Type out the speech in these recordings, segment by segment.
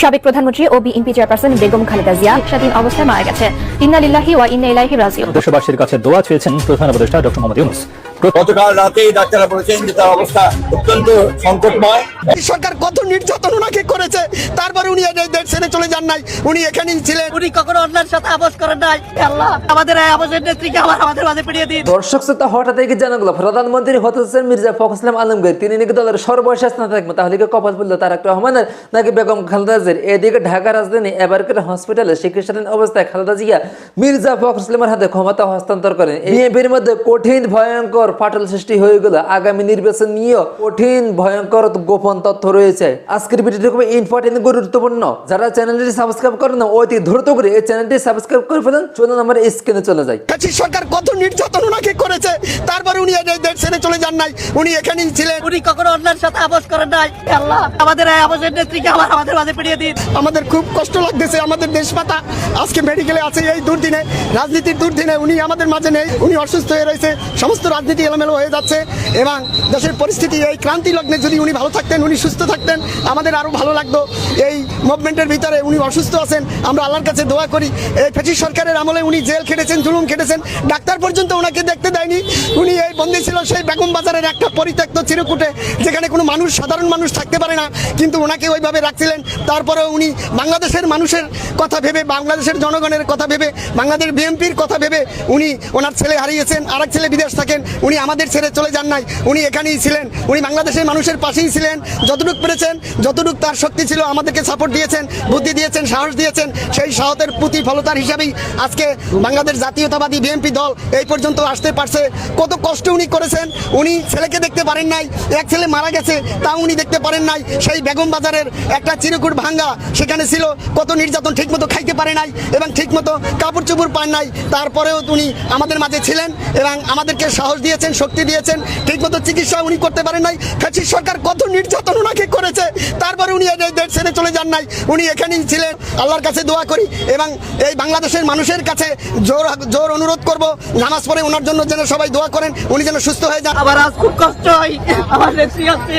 সাবেক প্রধানমন্ত্রী ও বিএনপি চেয়ারপারসন বেগম খালেদা জিয়া স্বাধীন অবস্থায় মারা গেছে। ইন্না লিল্লাহি ওয়া ইন্না ইলাইহি রাজিউন। দেশবাসীর কাছে দোয়া চেয়েছেন প্রধান উপদেষ্টা ডক্টর মোহাম্মদ ইউনুস। গতকাল রাতেই ডাক্তাররা বলেছেন যে তার অবস্থা অত্যন্ত সংকটময়। এই সরকার কত নির্যাতন ওনাকে করেছে তারপর উনি এই দেশ ছেড়ে চলে যান নাই উনি এখানেই ছিলেন। উনি কখনো অন্যের সাথে আপোষ করেন নাই। আল্লাহ আমাদের এই আপোষের নেত্রীকে আবার আমাদের মাঝে ফিরিয়ে দিন। দর্শক শ্রোতা হঠাৎ থেকে জানা গেল প্রধানমন্ত্রী হতে যাচ্ছেন মির্জা ফখরুল আলমগীর। তিনি নাকি দলের সর্বশেষ না থাকবেন তাহলে কি কপাল পড়ল তারেক রহমানের নাকি বেগম খালেদা জিয়ার? এদিকে ঢাকা রাজধানী এবারকার হসপিটালে চিকিৎসাধীন অবস্থায় খালেদা জিয়া মির্জা ফখরুল হাতে ক্ষমতা হস্তান্তর করেন। বিএনপির মধ্যে কঠিন ভয়ঙ্কর ফাটল সৃষ্টি হয়ে গেল। আগামী নির্বাচন নিয়েও কঠিন, ভয়ঙ্কর গোপন তথ্য রয়েছে। আজকের ভিডিওটি খুবই ইম্পর্টেন্ট গুরুত্বপূর্ণ। যারা চ্যানেলটি সাবস্ক্রাইব করেন না, অতি দ্রুত করে এই চ্যানেলটি সাবস্ক্রাইব করে ফেলেন। চলুন, আমার স্ক্রিনে চলে যাই। সরকার কত নির্যাতন করেছে তারপরে উনি এই দেশ ছেড়ে চলে যান নাই। উনি এখানেই ছিলেন। উনি কখনো অন্যের সাথে আপোষ করেন নাই। আল্লাহ আমাদের এই আপোষের নেত্রীকে আবার আমাদের মাঝে ফিরিয়ে দিন। আমাদের খুব কষ্ট লাগতেছে আমাদের দেশমাতা আজকে মেডিকেলে আছে এই দুর্দিনে রাজনীতির দুর্দিনে উনি আমাদের মাঝে নেই উনি অসুস্থ হয়ে রয়েছে। সমস্ত রাজনীতি এলোমেলো হয়ে যাচ্ছে এবং দেশের পরিস্থিতি এই ক্রান্তি লগ্নে যদি উনি ভালো থাকতেন উনি সুস্থ থাকতেন আমাদের আরও ভালো লাগতো। এই মুভমেন্টের ভিতরে উনি অসুস্থ আছেন আমরা আল্লাহর কাছে দোয়া করি। এই ফেসি সরকারের আমলে উনি জেল খেটেছেন জুলুম খেটেছেন। ডাক্তার পর্যন্ত ওনাকে দেখতে দেয়নি। উনি এই বন্দি ছিল সেই বেগম বাজারের একটা পরিত্যক্ত চিরকুটে, যেখানে কোনো মানুষ, সাধারণ মানুষ থাকতে পারে না। কিন্তু ওনাকে ওইভাবে রাখছিলেন। তারপরে উনি বাংলাদেশের মানুষের কথা ভেবে, বাংলাদেশের জনগণের কথা ভেবে বাংলাদেশ বিএনপির কথা ভেবে উনি ওনার ছেলে হারিয়েছেন আর ছেলে বিদেশ থাকেন, উনি আমাদের ছেড়ে চলে যান নাই, উনি এখানেই ছিলেন, উনি বাংলাদেশের মানুষের পাশেই ছিলেন, যতটুক পেরেছেন, যতটুক তার শক্তি ছিল, আমাদেরকে সাপোর্ট দিয়েছেন, বুদ্ধি দিয়েছেন, সাহস দিয়েছেন, সেই সাহসের প্রতিফলতার হিসাবেই আজকে বাংলাদেশ জাতীয়তাবাদী বিএনপি দল এই পর্যন্ত আসতে পারছে। কত কষ্ট উনি করেছেন, উনি ছেলেকে দেখতে পারেন নাই, এক ছেলে মারা গেছে তা উনি দেখতে পারেন নাই, সেই বেগম বাজারের একটা চিরকুট ভাঙ্গা সেখানে ছিল, কত নির্যাতন ঠিকমতো খাইতে পারে নাই এবং ঠিকমতো কাপড় চোপড় পান নাই, তারপরেও উনি আমাদের মাঝে ছিলেন এবং আমাদেরকে সাহস দিয়েছেন, শক্তি দিয়েছেন, ঠিকমতো চিকিৎসা উনি করতে পারেন নাই ফ্যাসিস সরকার কত নির্যাতন ওনাকে করেছে, তারপরে উনি দেশ ছেড়ে চলে যান নাই, উনি এখানেই ছিলেন, আল্লাহর কাছে দোয়া করি এবং এই বাংলাদেশের মানুষের কাছে জোর জোর অনুরোধ করব, নামাজ পড়ে ওনার জন্য যেন সবাই দোয়া করেন উনি যেন সুস্থ হয়ে যান আবার আজ খুব কষ্ট হয়। আমার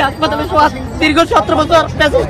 হাসপাতালে শোয়া। দীর্ঘ সতেরো বছর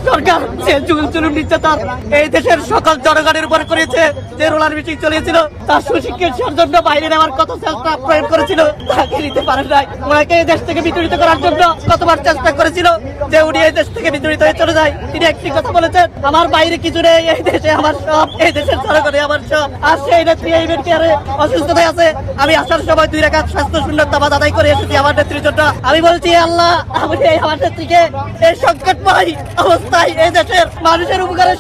সরকার, সে জুলুম জুলুম নির্যাতন এই দেশের সকল জনগণের উপর করেছে যে রোলার মিটিং চলেছিল, তার সুশিক্ষার জন্য বাইরে নেওয়ার কত চেষ্টা প্রয়োগ করেছিল, তাকে নিতে পারেন নাই। ওনাকে এই দেশ থেকে বিতাড়িত করার জন্য কতবার চেষ্টা করেছিল যে উনি এই দেশ থেকে বিতাড়িত হয়ে চলে যায়। তিনি একটি কথা বলেছেন, আমার বাইরে কিছু নেই, এই দেশে আমার সব, এই দেশের জনগণে আমার সব। আর সেই নেত্রী এই মেডিকেয়ারে অসুস্থতায় আছে। আমি আসার সময় দুই রেখা স্বাস্থ্য শূন্য তাবাদ আদায় করে এসেছি আমার নেত্রীর জন্য। আমি বলছি, আল্লাহ আমি এই আমার নেত্রীকে এই সংকটময় অবস্থায় এই দেশের মানুষের উপকারের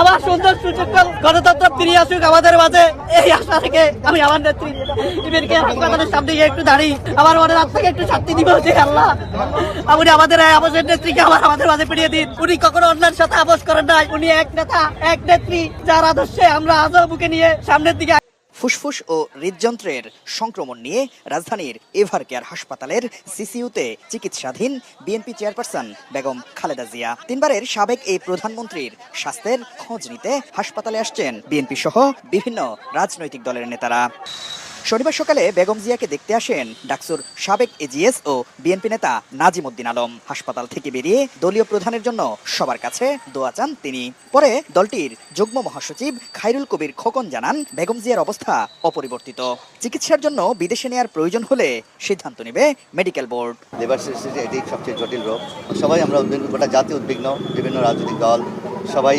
আমার সুন্দর গণতন্ত্র ফিরিয়ে আসুক আমাদের মাঝে। এই আশা থেকে আমি আমার সামনে গিয়ে একটু দাঁড়িয়ে আমার মনের আত্মাকে একটু শান্তি দিব যে আল্লাহ। আপনি আমাদের আবাসের নেত্রীকে আবার আমাদের মাঝে ফিরিয়ে দিন। উনি কখনো অন্যের সাথে আপোষ করেন নাই। উনি এক নেতা, এক নেত্রী, যার আদর্শে আমরা আজও বুকে নিয়ে সামনের দিকে ফুসফুস ও হৃদযন্ত্রের সংক্রমণ নিয়ে রাজধানীর এভার কেয়ার হাসপাতালের সিসিউতে চিকিৎসাধীন বিএনপি চেয়ারপারসন বেগম খালেদা জিয়া। তিনবারের সাবেক এই প্রধানমন্ত্রীর স্বাস্থ্যের খোঁজ নিতে হাসপাতালে আসছেন বিএনপি সহ বিভিন্ন রাজনৈতিক দলের নেতারা। শনিবার সকালে বেগম জিয়াকে দেখতে আসেন ডাকসুর সাবেক এজিএস ও বিএনপি নেতা নাজিম উদ্দিন আলম। হাসপাতাল থেকে বেরিয়ে দলীয় প্রধানের জন্য সবার কাছে দোয়া চান তিনি। পরে দলটির যুগ্ম মহাসচিব খাইরুল কবির খোকন জানান, বেগম জিয়ার অবস্থা অপরিবর্তিত। চিকিৎসার জন্য বিদেশে নেয়ার প্রয়োজন হলে সিদ্ধান্ত নেবে মেডিকেল বোর্ড। এটি সবচেয়ে জটিল রোগ। সবাই আমরা উদ্বিগ্ন গোটা জাতি উদ্বিগ্ন, বিভিন্ন রাজনৈতিক দল সবাই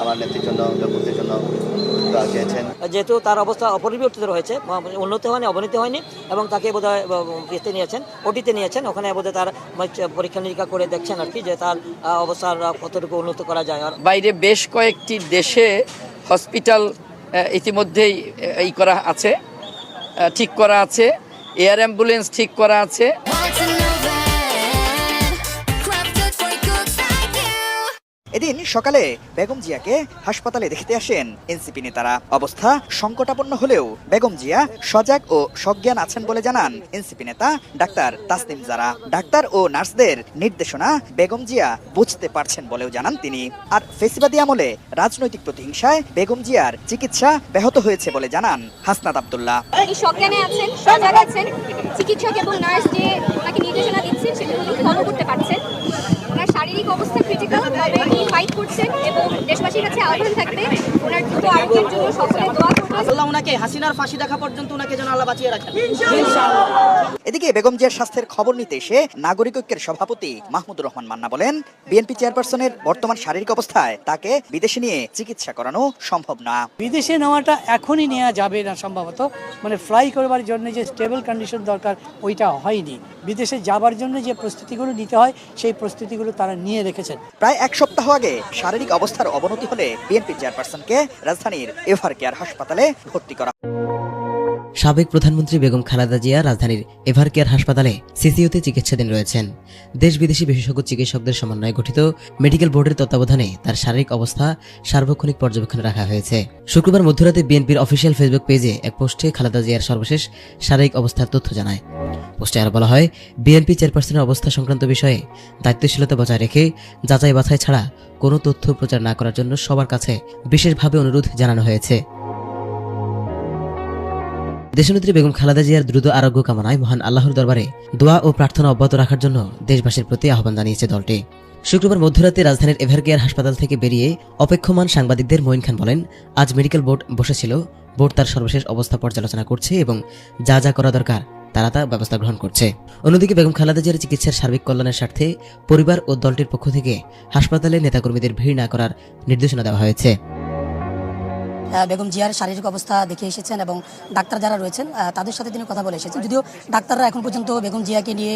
আমার নেত্রীর জন্য মুক্তির জন্য চেয়েছেন। যেহেতু তার অবস্থা অপরিবর্তিত রয়েছে উন্নতি হয়নি অবনতি হয়নি এবং তাকে বোধহয় ইয়েতে নিয়েছেন ওটিতে নিয়েছেন ওখানে বোধহয় তার পরীক্ষা নিরীক্ষা করে দেখছেন আর কি যে তার অবস্থার কতটুকু উন্নত করা যায় আর বাইরে বেশ কয়েকটি দেশে হসপিটাল ইতিমধ্যেই এই করা আছে ঠিক করা আছে এয়ার অ্যাম্বুলেন্স ঠিক করা আছে। এদিন সকালে বেগম জিয়াকে হাসপাতালে দেখতে আসেন এনসিপি নেতারা। অবস্থা সংকটাপন্ন হলেও বেগম জিয়া সজাগ ও সজ্ঞান আছেন বলে জানান এনসিপি নেতা ডাক্তার তাসনিম জারা। ডাক্তার ও নার্সদের নির্দেশনা বেগম জিয়া বুঝতে পারছেন বলেও জানান তিনি। আর ফেসিবাদী আমলে রাজনৈতিক প্রতিহিংসায় বেগম জিয়ার চিকিৎসা ব্যাহত হয়েছে বলে জানান হাসনাত আবদুল্লাহ। সজ্ঞানে আছেন? সজাগ আছেন? চিকিৎসক এবং নার্স যে ওনাকে নির্দেশনা দিচ্ছেন, সেগুলো ফলো করতে পারছেন। শারীরিক অবস্থা ক্রিটিক্যাল তবে উনি ফাইট করছেন এবং দেশবাসীর কাছে আহ্বান থাকবে ওনার দ্রুত আরোগ্যের জন্য সকলে দোয়া করবেন। আল্লাহ ওনাকে হাসিনার ফাঁসি দেখা পর্যন্ত ওনাকে যেন আল্লাহ বাঁচিয়ে রাখেন। এদিকে বেগম জিয়ার স্বাস্থ্যের খবর নিতে এসে নাগরিক ঐক্যের সভাপতি মাহমুদুর রহমান মান্না বলেন বিএনপি চেয়ারপারসনের বর্তমান শারীরিক অবস্থায় তাকে বিদেশে নিয়ে চিকিৎসা করানো সম্ভব না। বিদেশে নেওয়াটা এখনই নেওয়া যাবে না সম্ভবত। মানে ফ্লাই করবার জন্য যে স্টেবল কন্ডিশন দরকার ওইটা হয়নি। বিদেশে যাবার জন্য যে প্রস্তুতিগুলো নিতে হয় সেই প্রস্তুতিগুলো তারা নিয়ে রেখেছেন। প্রায় এক সপ্তাহ আগে শারীরিক অবস্থার অবনতি হলে বিএনপি চেয়ারপারসনকে রাজধানীর এভার কেয়ার হাসপাতালে ভর্তি করা সাবেক প্রধানমন্ত্রী বেগম খালেদা জিয়া রাজধানীর এভারকেয়ার হাসপাতালে সিসিইউতে চিকিৎসাধীন রয়েছেন। দেশ বিদেশি বিশেষজ্ঞ চিকিৎসকদের সমন্বয়ে গঠিত মেডিকেল বোর্ডের তত্ত্বাবধানে তার শারীরিক অবস্থা সার্বক্ষণিক পর্যবেক্ষণে রাখা হয়েছে। শুক্রবার মধ্যরাতে বিএনপির অফিসিয়াল ফেসবুক পেজে এক পোস্টে খালেদা জিয়ার সর্বশেষ শারীরিক অবস্থার তথ্য জানায়। পোস্টে আর বলা হয়, বিএনপি চেয়ারপারসনের অবস্থা সংক্রান্ত বিষয়ে দায়িত্বশীলতা বজায় রেখে যাচাই বাছাই ছাড়া কোনো তথ্য প্রচার না করার জন্য সবার কাছে বিশেষভাবে অনুরোধ জানানো হয়েছে। দেশনেত্রী বেগম খালেদা জিয়ার দ্রুত আরোগ্য কামনায় মহান আল্লাহর দরবারে দোয়া ও প্রার্থনা অব্যাহত রাখার জন্য দেশবাসীর প্রতি আহ্বান জানিয়েছে দলটি। শুক্রবার মধ্যরাতে রাজধানীর এভারকেয়ার হাসপাতাল থেকে বেরিয়ে অপেক্ষমান সাংবাদিকদের মঈন খান বলেন, আজ মেডিকেল বোর্ড বসেছিল, বোর্ড তার সর্বশেষ অবস্থা পর্যালোচনা করছে এবং যা যা করা দরকার তারা তা ব্যবস্থা গ্রহণ করছে। অন্যদিকে বেগম খালেদা জিয়ার চিকিৎসার সার্বিক কল্যাণের স্বার্থে পরিবার ও দলটির পক্ষ থেকে হাসপাতালে নেতাকর্মীদের ভিড় না করার নির্দেশনা দেওয়া হয়েছে। বেগম জিয়ার শারীরিক অবস্থা দেখে এসেছেন এবং ডাক্তার যারা রয়েছেন তাদের সাথে তিনি কথা বলে এসেছেন। যদিও ডাক্তাররা এখন পর্যন্ত বেগম জিয়াকে নিয়ে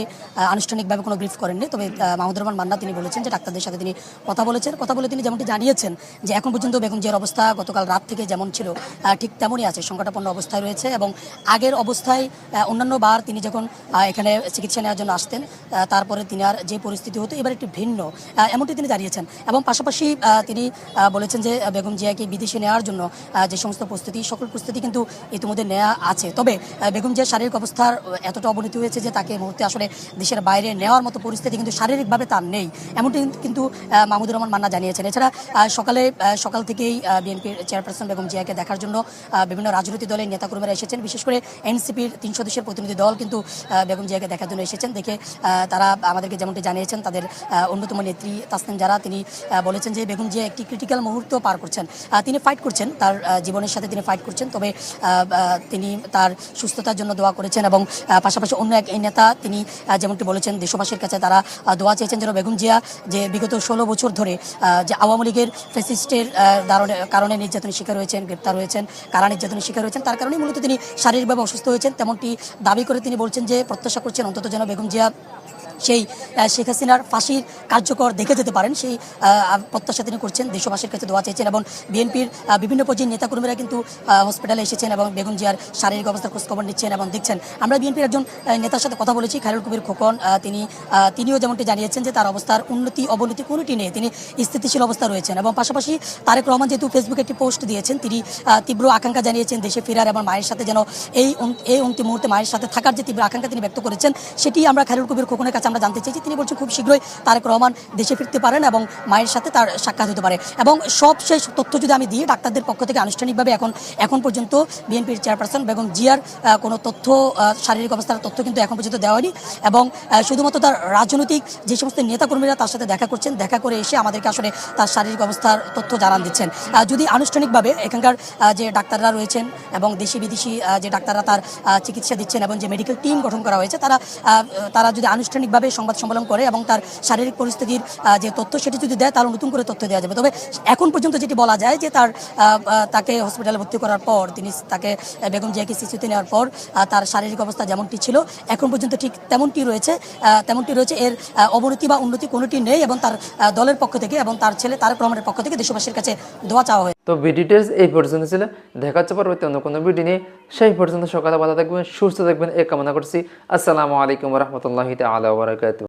আনুষ্ঠানিকভাবে কোনো ব্রিফ করেননি, তবে মাহমুদুর রহমান মান্না তিনি বলেছেন যে ডাক্তারদের সাথে তিনি কথা বলেছেন। কথা বলে তিনি যেমনটি জানিয়েছেন যে এখন পর্যন্ত বেগম জিয়ার অবস্থা গতকাল রাত থেকে যেমন ছিল ঠিক তেমনই আছে, সংকটাপন্ন অবস্থায় রয়েছে এবং আগের অবস্থায় অন্যান্য বার তিনি যখন এখানে চিকিৎসা নেওয়ার জন্য আসতেন তারপরে তিনি আর যে পরিস্থিতি হতো এবার একটু ভিন্ন এমনটি তিনি জানিয়েছেন। এবং পাশাপাশি তিনি বলেছেন যে বেগম জিয়াকে বিদেশে নেওয়ার জন্য যে সমস্ত প্রস্তুতি, সকল প্রস্তুতি কিন্তু ইতিমধ্যে নেওয়া আছে। তবে বেগম জিয়ার শারীরিক অবস্থার এতটা অবনতি হয়েছে যে তাকে মুহূর্তে আসলে দেশের বাইরে নেওয়ার মতো পরিস্থিতি কিন্তু শারীরিকভাবে তার নেই। এমনটি কিন্তু মাহমুদুর রহমান মান্না জানিয়েছেন। এছাড়া সকালে সকাল থেকেই বিএনপির চেয়ারপারসন বেগম জিয়াকে দেখার জন্য বিভিন্ন রাজনৈতিক দলের নেতাকর্মীরা এসেছেন। বিশেষ করে এনসিপির তিন সদস্যের প্রতিনিধি দল কিন্তু বেগম জিয়াকে দেখার জন্য এসেছেন। দেখে তারা আমাদেরকে যেমনটি জানিয়েছেন, তাদের অন্যতম নেত্রী তাসনিম যারা তিনি বলেছেন যে বেগম জিয়া একটি ক্রিটিক্যাল মুহূর্ত পার করছেন। তিনি ফাইট করছেন তার জীবনের সাথে তিনি ফাইট করছেন। তবে তিনি তার সুস্থতার জন্য দোয়া করেছেন এবং পাশাপাশি অন্য এক এই নেতা তিনি যেমনটি বলেছেন, দেশবাসীর কাছে তারা দোয়া চেয়েছেন যেন বেগম জিয়া, যে বিগত ষোলো বছর ধরে যে আওয়ামী লীগের ফেসিস্টের কারণে নির্যাতনের শিকার হয়েছেন, গ্রেপ্তার হয়েছেন, কারা নির্যাতনের শিকার হয়েছেন, তার কারণেই মূলত তিনি শারীরিকভাবে অসুস্থ হয়েছেন। তেমনটি দাবি করে তিনি বলছেন যে, প্রত্যাশা করছেন অন্তত যেন বেগম জিয়া সেই শেখ হাসিনার ফাঁসির কার্যকর দেখে যেতে পারেন। সেই প্রত্যাশা তিনি করছেন। দেশবাসীর কাছে দোয়া চেয়েছেন এবং বিএনপির বিভিন্ন পর্যায়ের নেতাকর্মীরা কিন্তু হসপিটালে এসেছেন এবং বেগম জিয়ার শারীরিক অবস্থার খোঁজখবর নিচ্ছেন এবং দেখছেন। আমরা বিএনপির একজন নেতার সাথে কথা বলেছি, খায়রুল কবির খোকন। তিনি তিনিও যেমনটি জানিয়েছেন যে তার অবস্থার উন্নতি, অবনতি কোনোটি নেই। তিনি স্থিতিশীল অবস্থা রয়েছেন এবং পাশাপাশি তারেক রহমান যেহেতু ফেসবুকে একটি পোস্ট দিয়েছেন, তিনি তীব্র আকাঙ্ক্ষা জানিয়েছেন দেশে ফেরার এবং মায়ের সাথে যেন এই এই অন্তিম মুহূর্তে মায়ের সাথে থাকার যে তীব্র আকাঙ্ক্ষা তিনি ব্যক্ত করেছেন, সেটি আমরা খায়রুল কবির খোকনের কাছে আমরা জানতে চেয়েছি তিনি বলছেন খুব শীঘ্রই তারেক রহমান দেশে ফিরতে পারেন এবং মায়ের সাথে তার সাক্ষাৎ হতে পারে। এবং সব সবশেষ তথ্য যদি আমি দিই ডাক্তারদের পক্ষ থেকে আনুষ্ঠানিকভাবে এখন এখন পর্যন্ত বিএনপির চেয়ারপারসন বেগম জিয়ার কোনো তথ্য শারীরিক অবস্থার তথ্য কিন্তু এখন পর্যন্ত দেওয়া এবং শুধুমাত্র তার রাজনৈতিক যে সমস্ত নেতাকর্মীরা তার সাথে দেখা করছেন, দেখা করে এসে আমাদেরকে আসলে তার শারীরিক অবস্থার তথ্য জানান দিচ্ছেন। যদি আনুষ্ঠানিকভাবে এখানকার যে ডাক্তাররা রয়েছেন এবং দেশি বিদেশি যে ডাক্তাররা তার চিকিৎসা দিচ্ছেন এবং যে মেডিকেল টিম গঠন করা হয়েছে, তারা তারা যদি আনুষ্ঠানিকভাবে সংবাদ সম্মেলন করে এবং তার শারীরিক পরিস্থিতির যে তথ্য সেটি যদি দেয়, তাহলে নতুন করে তথ্য দেওয়া যাবে। তবে এখন পর্যন্ত যেটি বলা যায় যে তার তাকে হসপিটালে ভর্তি করার পর, তিনি তাকে বেগম জিয়াকে শিশুতে নেওয়ার পর তার শারীরিক অবস্থা যেমনটি ছিল, এখন পর্যন্ত ঠিক তেমনটি রয়েছে তেমনটি রয়েছে। এর অবনতি বা উন্নতি কোনোটি নেই এবং তার দলের পক্ষ থেকে এবং তার ছেলে তারেক রহমানের পক্ষ থেকে দেশবাসীর কাছে দোয়া চাওয়া হয়েছে। তো ভিডিওটির এই পর্যন্ত ছিল। দেখা হচ্ছে পরবর্তী অন্য কোনো ভিডিও নিয়ে। সেই পর্যন্ত সকালে ভালো থাকবেন, সুস্থ থাকবেন এ কামনা করছি। আসসালামু আলাইকুম রহমতুল্লাহ তালা বারাকাতু